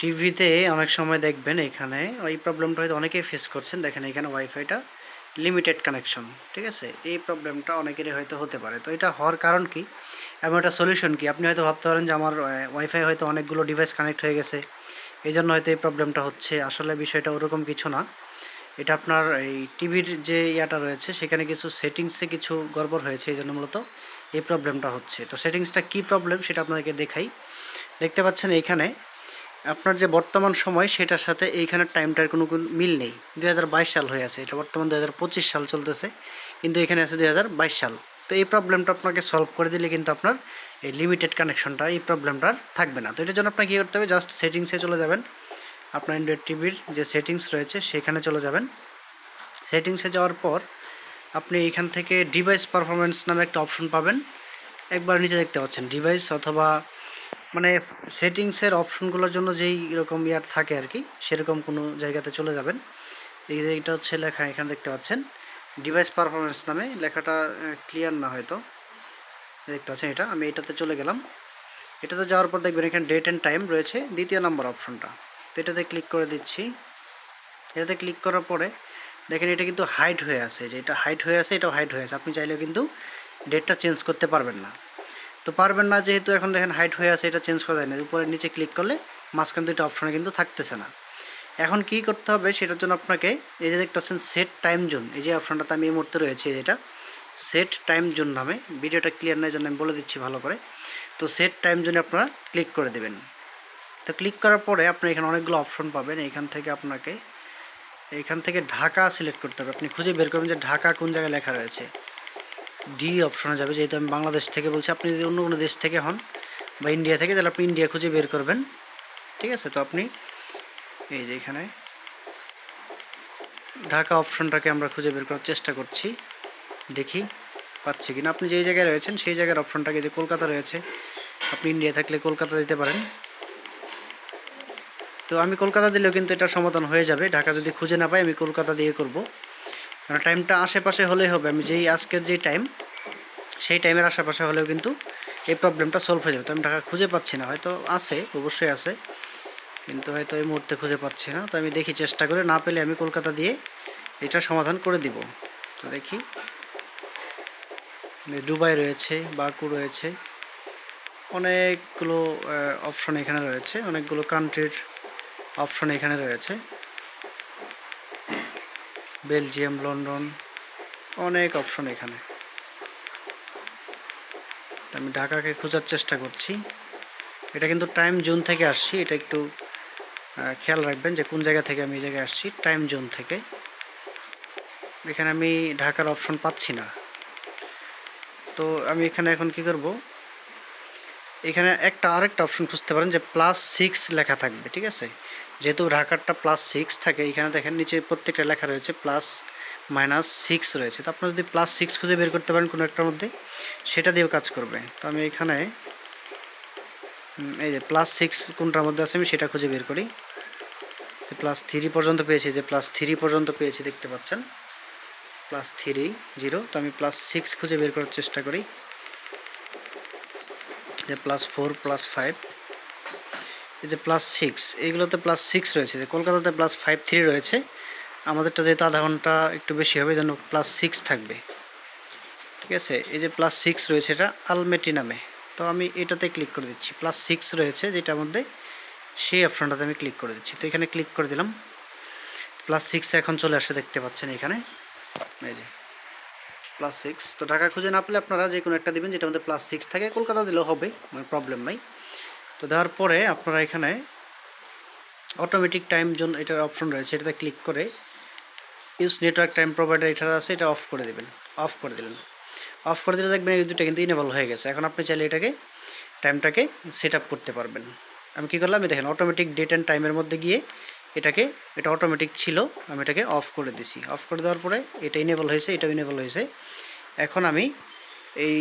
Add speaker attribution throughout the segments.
Speaker 1: টিভিতে অনেক সময় দেখবেন এখানে ওই প্রবলেমটা হয়তো অনেকেই ফেস করছেন। দেখেন এখানে ওয়াইফাইটা লিমিটেড কানেকশন ঠিক আছে? এই প্রবলেমটা অনেকেরই হয়তো হতে পারে। তো এটা হওয়ার কারণ কি? এমন একটা সলিউশন কি? আপনি হয়তো ভাবতে পারেন যে আমার ওয়াইফাই হয়তো অনেকগুলো ডিভাইস কানেক্ট হয়ে গেছে। এই জন্য হয়তো এই প্রবলেমটা হচ্ছে। আসলে বিষয়টা ওরকম কিছু না। এটা আপনার এই টিভির যে ইয়াটা রয়েছে, সেখানে কিছু সেটিংসে কিছু গড়বড় হয়েছে এই জন্য মূলত এই প্রবলেমটা হচ্ছে। তো সেটিংসটা কী প্রবলেম সেটা আপনাদেরকে দেখাই। দেখতে পাচ্ছেন এইখানে আপনার যে বর্তমান সময়, সেটার সাথে এইখানের টাইমটার কোনো মিল নেই। দু হাজার বাইশ সাল হয়ে আছে। এটা বর্তমান দু হাজার পঁচিশ সাল চলতেছে, কিন্তু এখানে আছে দু হাজার বাইশ সাল। তো এই প্রবলেমটা আপনাকে সলভ করে দিলে কিন্তু আপনার এই লিমিটেড কানেকশনটা এই প্রবলেমটা থাকবে না। তো এটার জন্য আপনাকে কী করতে হবে? জাস্ট সেটিংসে চলে যাবেন। আপনার অ্যান্ড্রয়েড টিভির যে সেটিংস রয়েছে, সেখানে চলে যাবেন। সেটিংসে যাওয়ার পর আপনি এখান থেকে ডিভাইস পারফরমেন্স নামে একটা অপশন পাবেন। একবার নিচে দেখতে পাচ্ছেন। ডিভাইস অথবা মানে সেটিংসের অপশনগুলোর জন্য যেই এরকম ইয়ার থাকে আর কি, সেরকম কোনো জায়গাতে চলে যাবেন। এই যে এটা হচ্ছে লেখা, এখানে দেখতে পাচ্ছেন। ডিভাইস পারফরমেন্স নামে লেখাটা ক্লিয়ার না হয়তো। দেখতে পাচ্ছেন এটা, আমি এটাতে চলে গেলাম। এটাতে যাওয়ার পর দেখবেন এখানে ডেট অ্যান্ড টাইম রয়েছে, দ্বিতীয় নম্বর অপশনটা তো এটাতে ক্লিক করে দিচ্ছি। এটাতে ক্লিক করার পরে দেখেন এটা কিন্তু হাইট হয়ে আছে, যে এটা হাইট হয়ে আছে, এটাও হাইট হয়ে আছে। আপনি চাইলেও কিন্তু ডেটটা চেঞ্জ করতে পারবেন না। তো পারবেন না, যেহেতু এখন দেখেন হাইট হয়ে আছে, এটা চেঞ্জ করা যায় না। উপরে নিচে ক্লিক করলে মাঝখান দুটো অপশনে কিন্তু থাকতেছে না। এখন কি করতে হবে, সেটার জন্য আপনাকে এই যে দেখতে পাচ্ছেন সেট টাইম জোন এই যে অপশনটাতে আমি এই মুহূর্তে রয়েছে যেটা সেট টাইম জোন নামে, ভিডিওটা ক্লিয়ার নয় জন্য আমি বলে দিচ্ছি ভালো করে। তো সেট টাইম জোনে আপনারা ক্লিক করে দেবেন। তো ক্লিক করার পরে আপনি এখানে অনেকগুলো অপশন পাবেন এইখান থেকে আপনাকে এইখান থেকে ঢাকা সিলেক্ট করতে হবে। আপনি খুঁজে বের করবেন যে ঢাকা কোন জায়গায় লেখা রয়েছে। ডি অপশনে যাবে, যেহেতু আমি বাংলাদেশ থেকে বলছি, আপনি যদি অন্য কোনো দেশ থেকে হন বা ইন্ডিয়া থেকে, তাহলে আপনি ইন্ডিয়া খুঁজে বের করবেন। ঠিক আছে? তো আপনি এই যে এখানে ঢাকা অপশনটাকে আমরা খুঁজে বের করার চেষ্টা করছি। দেখি পাচ্ছি কিনা। আপনি যেই জায়গায় রয়েছেন, সেই জায়গার অপশনটাকে যে কলকাতা রয়েছে, আপনি ইন্ডিয়া থাকলে কলকাতা দিতে পারেন। তো আমি কলকাতা দিলেও কিন্তু এটা সমাধান হয়ে যাবে। ঢাকা যদি খুঁজে না পাই, আমি কলকাতা দিয়ে করব। টাইমটা আশেপাশে হলেই হবে। আমি যেই আজকের যেই টাইম সেই টাইমের আশেপাশে হলেও কিন্তু এই প্রবলেমটা সলভ হয়ে যাবে। তো আমি টাকা খুঁজে পাচ্ছি না। হয়তো আছে, অবশ্যই আছে। কিন্তু হয়তো এই মুহূর্তে খুঁজে পাচ্ছি না। তো আমি দেখি চেষ্টা করে। না পেলে আমি কলকাতা দিয়ে এটা সমাধান করে দিব। তো দেখি। দুবাই রয়েছে, বাকু রয়েছে। অনেকগুলো অপশন এখানে রয়েছে। অনেকগুলো কান্ট্রির অপশন এখানে রয়েছে। বেলজিয়াম, লন্ডন, অনেক অপশন এখানে। আমি ঢাকাকে খোঁজার চেষ্টা করছি। এটা কিন্তু টাইম জোন থেকে আসছি, এটা একটু খেয়াল রাখবেন যে কোন জায়গা থেকে আমি এই জায়গায় আসছি টাইম জোন থেকে। এখানে আমি ঢাকার অপশন পাচ্ছি না। তো আমি এখানে এখন কি করব? এখানে একটা আরেকটা অপশন খুঁজতে পারেন যে প্লাস সিক্স লেখা থাকবে, ঠিক আছে? যেহেতু ঢাকারটা প্লাস সিক্স থাকে, এখানে দেখেন নিচে প্রত্যেকটা লেখা রয়েছে প্লাস মাইনাস সিক্স রয়েছে। তো আপনার যদি প্লাস সিক্স খুঁজে বের করতে পারেন কোনো একটার মধ্যে, সেটা দিয়েও কাজ করবে। তো আমি এখানে এই যে প্লাস সিক্স কোনটার মধ্যে আছে আমি সেটা খুঁজে বের করি। তো প্লাস থ্রি পর্যন্ত পেয়েছি, যে প্লাস থ্রি পর্যন্ত পেয়েছি, দেখতে পাচ্ছেন? প্লাস থ্রি জিরো তো আমি প্লাস সিক্স খুঁজে বের করার চেষ্টা করি। যে প্লাস ফোর প্লাস ফাইভ এই যে প্লাস সিক্স এইগুলোতে প্লাস সিক্স রয়েছে। যে কলকাতাতে প্লাস ফাইভ থ্রি রয়েছে, আমাদেরটা যেহেতু আধা ঘণ্টা একটু বেশি হবে যেন প্লাস সিক্স থাকবে। ঠিক আছে? এই যে প্লাস সিক্স রয়েছে এটা আলমেটি নামে। তো আমি এটাতে ক্লিক করে দিচ্ছি। প্লাস সিক্স রয়েছে, যেটার মধ্যে সেই অপশনটাতে আমি ক্লিক করে দিচ্ছি। তো এখানে ক্লিক করে দিলাম। প্লাস সিক্স এখন চলে আসে, দেখতে পাচ্ছেন এখানে। এই যে প্লাস সিক্স তো ঢাকা খুঁজে না পেলে আপনারা যে কোনো একটা দেবেন, যেটার মধ্যে প্লাস সিক্স থাকে, কলকাতা দিলেও হবে মানে প্রবলেম নাই। তো দেওয়ার পরে আপনারা এখানে অটোমেটিক টাইম জোন এটার অপশন রয়েছে, এটাতে ক্লিক করে ইউজ নেটওয়ার্ক টাইম প্রোভাইডার এটা আছে, এটা অফ করে দেবেন অফ করে দিলেন। অফ করে দিলে দেখবেন এই দুটো কিন্তু ইনেবল হয়ে গেছে। এখন আপনি চাইলে এটাকে টাইমটাকে সেট করতে পারবেন। আমি কী করলাম দেখেন অটোমেটিক ডেট অ্যান্ড টাইমের মধ্যে গিয়ে এটাকে, এটা অটোমেটিক ছিল, আমি এটাকে অফ করে দিছি। অফ করে দেওয়ার পরে এটা ইনেবল হয়েছে এটা ইনেবল হয়েছে। এখন আমি এই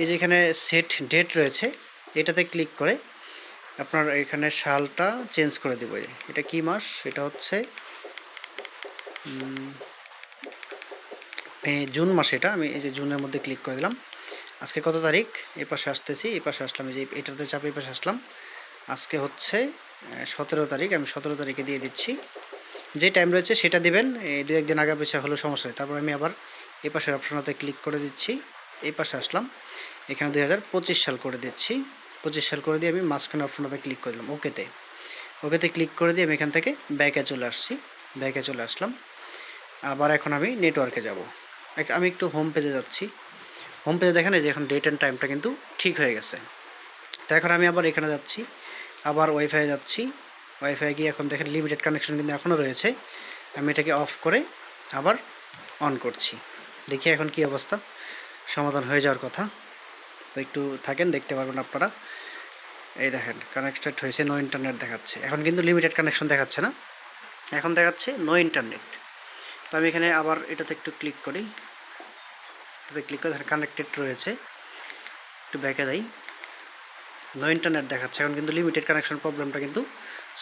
Speaker 1: এই যেখানে সেট ডেট রয়েছে, এটাতে ক্লিক করে আপনার এখানে সালটা চেঞ্জ করে দেবো। এটা কি মাস? এটা হচ্ছে জুন মাস এটা, আমি এই যে জুনের মধ্যে ক্লিক করে দিলাম। আজকে কত তারিখ? এই পাশে আসতেছি এই পাশে আসলাম, এই যে এটাতে চাপে এই পাশে আসলাম। আজকে হচ্ছে সতেরো তারিখ, আমি সতেরো তারিখে দিয়ে দিচ্ছি। যে টাইম রয়েছে সেটা দিবেন এই দু একদিন আগে পেছা হলেও সমস্যা তারপর আমি আবার এই পাশের অপশনটাতে ক্লিক করে দিচ্ছি। এই পাশে আসলাম। এখানে দুই হাজার পঁচিশ সাল করে দিচ্ছি। পঁচিশ সাল করে দিয়ে আমি মাঝখানে অপশনটাতে ক্লিক করে দিলাম ওকেতে ওকেতে ক্লিক করে দিয়ে আমি এখান থেকে ব্যাকে চলে আসছি। ব্যাকে চলে আসলাম। আবার এখন আমি নেটওয়ার্কে যাব। আমি একটু হোম পেজে যাচ্ছি। হোম পেজে দেখেন যে এখন ডেট অ্যান্ড টাইমটা কিন্তু ঠিক হয়ে গেছে। তো এখন আমি আবার এখানে যাচ্ছি। আবার ওয়াইফাই যাচ্ছি। ওয়াইফাই গিয়ে এখন দেখেন লিমিটেড কানেকশন কিন্তু এখনও রয়েছে। আমি এটাকে অফ করে আবার অন করছি। দেখি এখন কি অবস্থা। সমাধান হয়ে যাওয়ার কথা। তো একটু থাকেন, দেখতে পারবেন আপনারা। এই দেখেন কানেক্টেড হয়েছে নো ইন্টারনেট দেখাচ্ছে। এখন কিন্তু লিমিটেড কানেকশন দেখাচ্ছে না। এখন দেখাচ্ছে নো ইন্টারনেট তো আমি এখানে আবার এটাতে একটু ক্লিক করি। এটাতে ক্লিক করে কানেক্টেড রয়েছে। একটু ব্যাকে যাই। নো ইন্টারনেট দেখাচ্ছে। এখন কিন্তু লিমিটেড কানেকশন প্রবলেমটা কিন্তু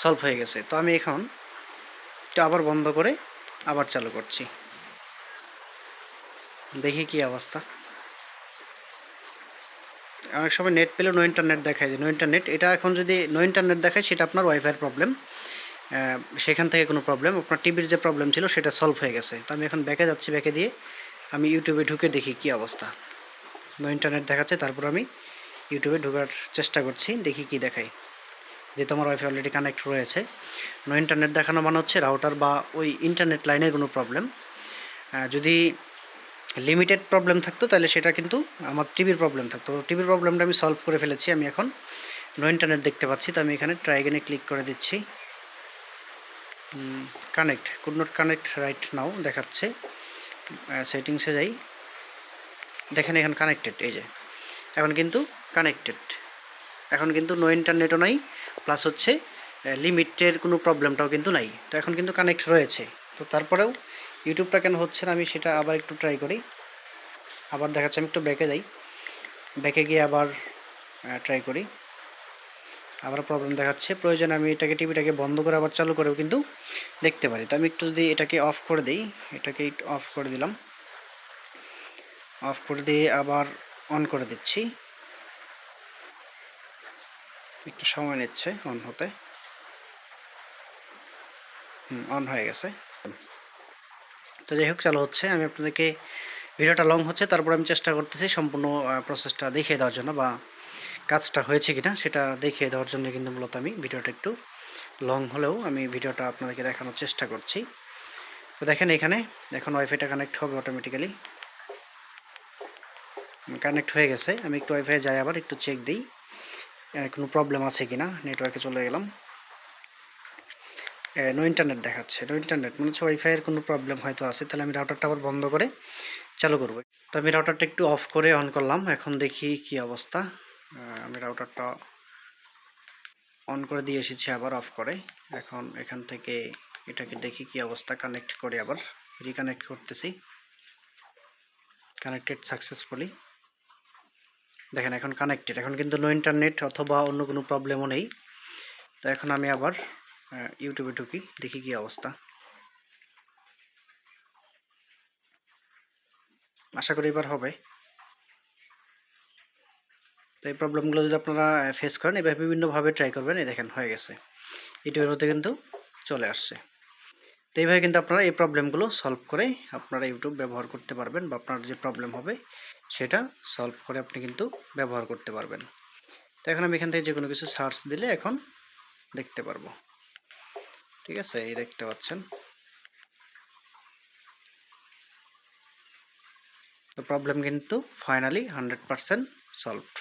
Speaker 1: সলভ হয়ে গেছে। তো আমি এখন এটা আবার বন্ধ করে আবার চালু করছি। দেখি কি অবস্থা। অনেক সময় নেট পেলে নো ইন্টারনেট দেখায় যে নো ইন্টারনেট এটা এখন যদি নো ইন্টারনেট দেখায়, সেটা আপনার ওয়াইফাইয়ের প্রবলেম সেখান থেকে কোনো প্রবলেম আপনার টিভির যে প্রবলেম ছিল, সেটা সলভ হয়ে গেছে। তো আমি এখন ব্যাকে যাচ্ছি, ব্যাকে দিয়ে আমি ইউটিউবে ঢুকে দেখি কি অবস্থা। নো ইন্টারনেট দেখাচ্ছে, তারপর আমি ইউটিউবে ঢোকার চেষ্টা করছি, দেখি কি দেখাই। যেহেতু আমার ওয়াইফাই অলরেডি কানেক্ট রয়েছে। নো ইন্টারনেট দেখানো মানে হচ্ছে রাউটার বা ওই ইন্টারনেট লাইনের কোনো প্রবলেম যদি লিমিটেড প্রবলেম থাকতো, তাহলে সেটা কিন্তু আমার টিভির প্রবলেম থাকতো। টিভির প্রবলেমটা আমি সলভ করে ফেলেছি আমি এখন। নো ইন্টারনেট দেখতে পাচ্ছি, তো আমি এখানে ট্রাইগেনে ক্লিক করে দিচ্ছি। Connect could not connect right now দেখাচ্ছে। সেটিংসে যাই। দেখেন এখন কানেক্টেড এই যে। এখন কিন্তু কানেক্টেড এখন কিন্তু নো ইন্টারনেটও নাই প্লাস হচ্ছে লিমিটের কোনো প্রবলেমটাও কিন্তু নাই। তো এখন কিন্তু কানেক্ট রয়েছে। তো তারপরেও ইউটিউবটা কেন হচ্ছে না আমি সেটা আবার একটু ট্রাই করি। আবার দেখাচ্ছি, আমি একটু ব্যাকে যাই। ব্যাকে গিয়ে আবার ট্রাই করি। আবার প্রবলেম দেখাচ্ছে। প্রয়োজন আমি এটাকে টিভিটাকে বন্ধ করে আবার চালু করেও কিন্তু দেখতে পারি। তো আমি একটু যদি এটাকে অফ করে দিই, এটাকে অফ করে দিলাম। অফ করে দিয়ে আবার অন করে দিচ্ছি। একটু সময় নিচ্ছে অন হতে। হুম, অন হয়ে গেছে। তো যাই হোক, চালু হচ্ছে। আমি আপনাদেরকে ভিডিওটা লং হচ্ছে, তারপর আমি চেষ্টা করতেছি সম্পূর্ণ প্রসেসটা দেখিয়ে দেওয়ার জন্য বা কাজটা হয়েছে কিনা সেটা দেখিয়ে দেওয়ার জন্য কিন্তু মূলত আমি ভিডিওটা একটু লং হলেও আমি ভিডিওটা আপনাদেরকে দেখানোর চেষ্টা করছি। তো দেখেন এখানে এখন ওয়াইফাইটা কানেক্ট হবে অটোমেটিক্যালি কানেক্ট হয়ে গেছে। আমি একটু ওয়াইফাই যাই আবার, একটু চেক দিই কোনো প্রবলেম আছে কি না নেটওয়ার্কে চলে গেলাম। নো ইন্টারনেট দেখাচ্ছে। নো ইন্টারনেট মনে হচ্ছে ওয়াইফাইয়ের কোনো প্রবলেম হয়তো আছে, তাহলে আমি রাউটারটা আবার বন্ধ করে চালু করব। তো আমি রাউটারটা একটু অফ করে অন করলাম, এখন দেখি কি অবস্থা। আমি রাউটারটা অন করে দিয়ে এসেছি আবার অফ করে। এখন এখান থেকে এটাকে দেখি কি অবস্থা কানেক্ট করে আবার রিকানেক্ট করতেছি। কানেক্টেড সাকসেসফুলি দেখেন এখন কানেক্টেড এখন কিন্তু নো ইন্টারনেট অথবা অন্য কোনো প্রবলেমও নেই। তো এখন আমি আবার ইউটিউবে ঢুকি, দেখি কি অবস্থা। আশা করি এবার হবে। তো এই প্রবলেমগুলো যদি আপনারা ফেস করেন, এবার বিভিন্নভাবে ট্রাই করবেন, এই দেখেন হয়ে গেছে। ইউটিউবের মধ্যে কিন্তু চলে আসছে। তো এইভাবে কিন্তু আপনারা এই প্রবলেমগুলো সলভ করে আপনারা ইউটিউব ব্যবহার করতে পারবেন বা আপনার যে প্রবলেম হবে সেটা সলভ করে আপনি কিন্তু ব্যবহার করতে পারবেন। তো এখন আমি এখান থেকে যে কোনো কিছু সার্চ দিলে এখন দেখতে পারব। ঠিক আছে? এই দেখতে পাচ্ছেন। তো প্রবলেম কিন্তু ফাইনালি হান্ড্রেড পারসেন্ট সলভড